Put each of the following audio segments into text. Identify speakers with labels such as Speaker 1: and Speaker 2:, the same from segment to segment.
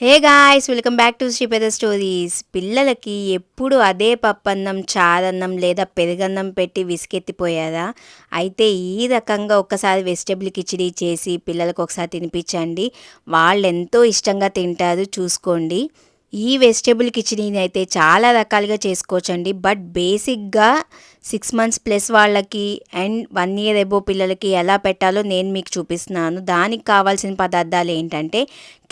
Speaker 1: Hey guys welcome back to Sripada stories. పిల్లలకి ఎప్పుడు అదే పప్పన్నం చారన్నం లేదా పెరుగన్నం పెట్టి విసికెత్తిపోయారా అయితే ఈ రకంగా ఒక్కసారి వెజిటేబుల్ కిచిడి చేసి పిల్లలకు ఒకసారి తినిపించండి. వాళ్ళు ఎంతో ఇష్టంగా తింటారు చూసుకోండి. ఈ వెజిటేబుల్ కిచిడీని అయితే చాలా రకాలుగా చేసుకోవచ్చండి. బట్ బేసిక్గా సిక్స్ మంత్స్ ప్లస్ వాళ్ళకి అండ్ వన్ ఇయర్ ఎబో పిల్లలకి ఎలా పెట్టాలో నేను మీకు చూపిస్తున్నాను. దానికి కావాల్సిన పదార్థాలు ఏంటంటే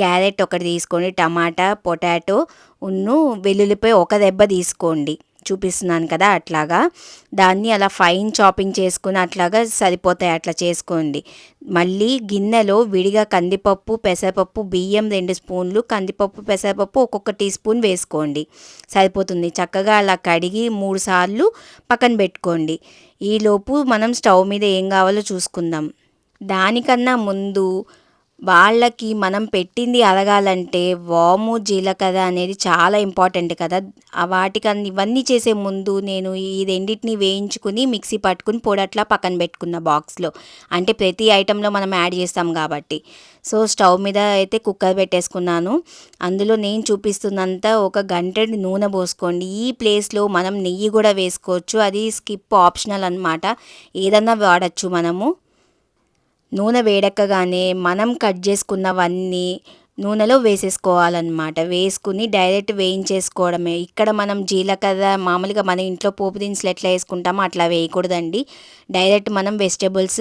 Speaker 1: క్యారెట్ ఒకటి తీసుకోండి టమాటా పొటాటో ఉన్ను వెల్లుల్లిపాయ ఒక దెబ్బ తీసుకోండి. చూపిస్తున్నాను కదా అట్లాగా. దాన్ని అలా ఫైన్ చాపింగ్ చేసుకుని అట్లాగా సరిపోతాయి అట్లా చేసుకోండి. మళ్ళీ గిన్నెలో విడిగా కందిపప్పు పెసరపప్పు బియ్యం రెండు స్పూన్లు కందిపప్పు పెసరపప్పు ఒక్కొక్క టీ స్పూన్ వేసుకోండి. సరిపోతుంది. చక్కగా అలా కడిగి మూడు సార్లు పక్కన పెట్టుకోండి. ఈలోపు మనం స్టవ్ మీద ఏం కావాలో చూసుకుందాం. దానికన్నా ముందు వాళ్ళకి మనం పెట్టింది అరగాలంటే వాము జీలకర్ర అనేది చాలా ఇంపార్టెంట్ కదా. ఆ వాటికన్నా ఇవన్నీ చేసే ముందు నేను ఈ రెండింటిని వేయించుకుని మిక్సీ పట్టుకుని పొడట్లా పక్కన పెట్టుకున్న బాక్స్లో. అంటే ప్రతి ఐటెంలో మనం యాడ్ చేస్తాం కాబట్టి. సో స్టవ్ మీద అయితే కుక్కర్ పెట్టేసుకున్నాను. అందులో నేను చూపిస్తున్నంత ఒక గంట నూనె పోసుకోండి. ఈ ప్లేస్లో మనం నెయ్యి కూడా వేసుకోవచ్చు. అది స్కిప్ ఆప్షనల్ అనమాట ఏదన్నా వాడచ్చు మనము. నూనె వేడెక్కగానే మనం కట్ చేసుకున్నవన్నీ నూనెలో వేసేసుకోవాలన్నమాట. వేసుకుని డైరెక్ట్ వేయించేసుకోవడమే. ఇక్కడ మనం జీలకర్ర మామూలుగా మన ఇంట్లో పోపు దినుసులు ఎట్లా వేసుకుంటామో అట్లా వేయకూడదండి. డైరెక్ట్ మనం వెజిటేబుల్స్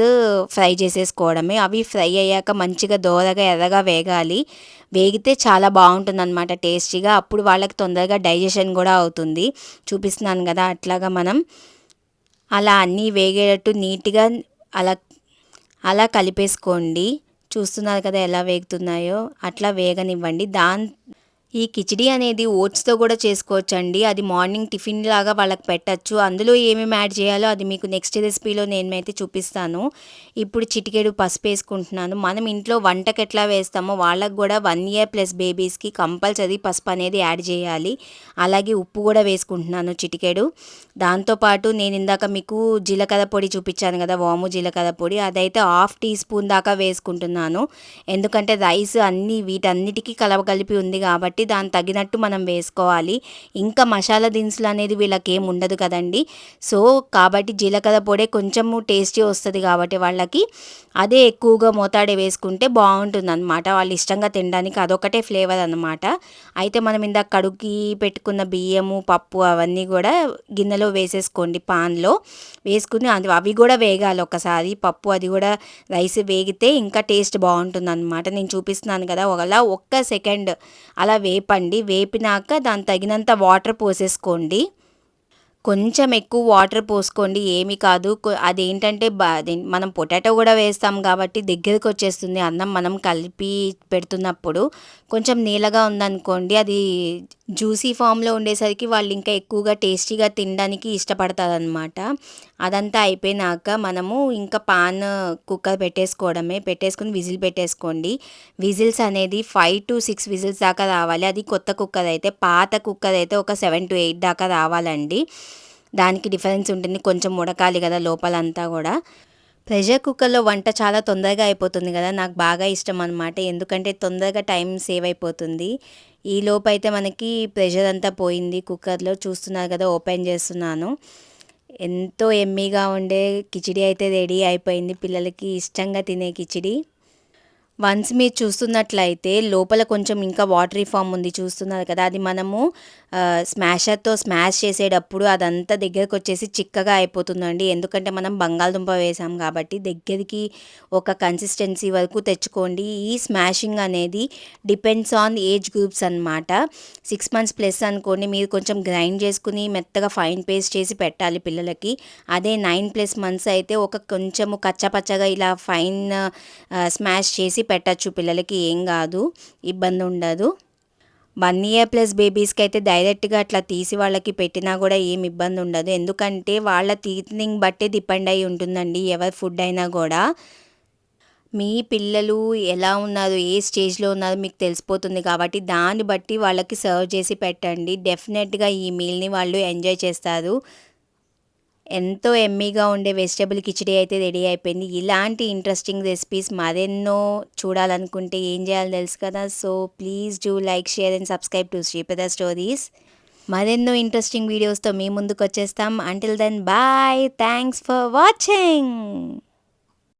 Speaker 1: ఫ్రై చేసేసుకోవడమే. అవి ఫ్రై అయ్యాక మంచిగా దోరగా ఎర్రగా వేగాలి. వేగితే చాలా బాగుంటుందన్నమాట టేస్టీగా. అప్పుడు వాళ్ళకి తొందరగా డైజెషన్ కూడా అవుతుంది. చూపిస్తున్నాను కదా అట్లాగా మనం. అలా అన్నీ వేగేటట్టు నీట్గా అలా అలా కలిపేసుకోండి. చూస్తున్నారు కదా ఎలా వేగుతున్నాయో. అట్లా వేగనివ్వండి. దాని ఈ కిచిడి అనేది ఓట్స్తో కూడా చేసుకోవచ్చండి. అది మార్నింగ్ టిఫిన్ లాగా వాళ్ళకి పెట్టచ్చు. అందులో ఏమేమి యాడ్ చేయాలో అది మీకు నెక్స్ట్ రెసిపీలో నేనైతే చూపిస్తాను. ఇప్పుడు చిటికెడు పసుపు వేసుకుంటున్నాను. మనం ఇంట్లో వంటకి ఎట్లా వేస్తామో వాళ్ళకి కూడా వన్ ఇయర్ ప్లస్ బేబీస్కి కంపల్సరీ పసుపు అనేది యాడ్ చేయాలి. అలాగే ఉప్పు కూడా వేసుకుంటున్నాను చిటికెడు. దాంతోపాటు నేను ఇందాక మీకు జీలకర్ర పొడి చూపించాను కదా వాము జీలకర్ర పొడి. అదైతే హాఫ్ టీ స్పూన్ దాకా వేసుకుంటున్నాను. ఎందుకంటే రైస్ అన్నీ వీటన్నిటికీ కలవగలిపి ఉంది కాబట్టి కాబట్టి దాని తగినట్టు మనం వేసుకోవాలి. ఇంకా మసాలా దినుసులు అనేది వీళ్ళకి ఏం ఉండదు కదండి. సో కాబట్టి జీలకర్ర పొడే కొంచెము టేస్టీ వస్తుంది కాబట్టి వాళ్ళకి. అదే ఎక్కువగా మోతాడే వేసుకుంటే బాగుంటుంది అనమాట వాళ్ళు ఇష్టంగా తినడానికి అదొకటే ఫ్లేవర్ అనమాట అయితే మనం ఇందాక కడుగి పెట్టుకున్న బియ్యము పప్పు అవన్నీ కూడా గిన్నెలో వేసేసుకోండి పాన్లో. వేసుకుని అది అవి కూడా వేగాలి ఒకసారి పప్పు అది కూడా రైస్ వేగితే ఇంకా టేస్ట్ బాగుంటుంది అనమాట నేను చూపిస్తున్నాను కదా ఒకలా ఒక్క సెకండ్ అలా వేపండి వేపినాక దాని తగినంత వాటర్ పోసేసుకోండి. కొంచెం ఎక్కువ వాటర్ పోసుకోండి ఏమి కాదు. అదేంటంటే మనం పొటాటో కూడా వేస్తాం కాబట్టి దగ్గరికి వచ్చేస్తుంది అన్నం మనం కలిపి పెడుతున్నప్పుడు. కొంచెం నీళ్ళగా ఉందనుకోండి అది జ్యూసీ ఫామ్లో ఉండేసరికి వాళ్ళు ఇంకా ఎక్కువగా టేస్టీగా తినడానికి ఇష్టపడతారనమాట అదంతా అయిపోయినాక మనము ఇంకా పాన్ కుక్కర్ పెట్టేసుకోవడమే పెట్టేసుకుని విజిల్ పెట్టేసుకోండి. విజిల్స్ అనేది ఫైవ్ టు సిక్స్ విజిల్స్ దాకా రావాలి. అది కొత్త కుక్కర్ అయితే పాత కుక్కర్ అయితే ఒక సెవెన్ టు ఎయిట్ దాకా రావాలండి. దానికి డిఫరెన్స్ ఉంటుంది. కొంచెం ఉడకాలి కదా లోపలంతా కూడా. ప్రెషర్ కుక్కర్లో వంట చాలా తొందరగా అయిపోతుంది కదా. నాకు బాగా ఇష్టం అనమాట ఎందుకంటే తొందరగా టైం సేవ్ అయిపోతుంది. ఈ లోపు అయితే మనకి ప్రెషర్ అంతా పోయింది. కుక్కర్లో చూస్తున్నారు కదా ఓపెన్ చేస్తున్నాను. ఎంతో ఎమ్మీగా ఉండే కిచిడి అయితే రెడీ అయిపోయింది. పిల్లలకి ఇష్టంగా తినే కిచిడి. వన్స్ మీరు చూస్తున్నట్లయితే లోపల కొంచెం ఇంకా వాటరీ ఫామ్ ఉంది చూస్తున్నారు కదా అది మనము స్మాషర్తో స్మాష్ చేసేటప్పుడు అదంతా దగ్గరకు వచ్చేసి చిక్కగా అయిపోతుందండి. ఎందుకంటే మనం బంగాళదుంప వేసాం కాబట్టి దగ్గరికి ఒక కన్సిస్టెన్సీ వరకు తెచ్చుకోండి. ఈ స్మాషింగ్ అనేది డిపెండ్స్ ఆన్ ఏజ్ గ్రూప్స్ అనమాట సిక్స్ మంత్స్ ప్లస్ అనుకోండి మీరు కొంచెం గ్రైండ్ చేసుకుని మెత్తగా ఫైన్ పేస్ట్ చేసి పెట్టాలి పిల్లలకి. అదే నైన్ ప్లస్ మంత్స్ అయితే ఒక కొంచెము కచ్చపచ్చగా ఇలా ఫైన్ స్మాష్ చేసి పెట్టచ్చు. పిల్లలకి ఏం కాదు ఇబ్బంది ఉండదు. వన్ ఇయర్ ప్లస్ బేబీస్కి అయితే డైరెక్ట్గా అట్లా తీసి వాళ్ళకి పెట్టినా కూడా ఏం ఇబ్బంది ఉండదు. ఎందుకంటే వాళ్ళ టీచింగ్ బట్టే డిపెండ్ అయి ఉంటుందండి ఎవరి ఫుడ్ అయినా కూడా. మీ పిల్లలు ఎలా ఉన్నారు ఏ స్టేజ్లో ఉన్నారో మీకు తెలిసిపోతుంది కాబట్టి దాన్ని బట్టి వాళ్ళకి సర్వ్ చేసి పెట్టండి. డెఫినెట్గా ఈ మీల్ని వాళ్ళు ఎంజాయ్ చేస్తారు. ఎంతో ఎమ్మీగా ఉండే వెజిటబుల్ కిచిడి అయితే రెడీ అయిపోయింది. ఇలాంటి ఇంట్రెస్టింగ్ రెసిపీస్ మరెన్నో చూడాలనుకుంటే ఏం చేయాలో తెలుసు కదా. So please do like share and subscribe to Sripada stories మరెన్నో ఇంట్రెస్టింగ్ వీడియోస్తో మీ ముందుకు వచ్చేస్తాం. Until then bye thanks for watching